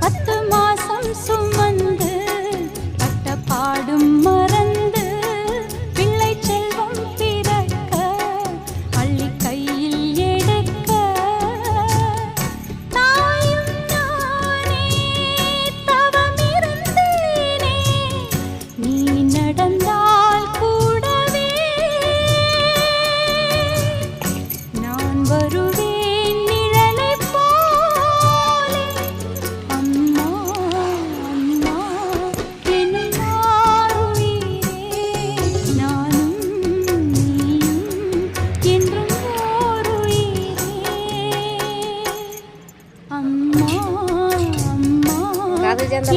பத்து மாசம் சுமந்து కాదు జంత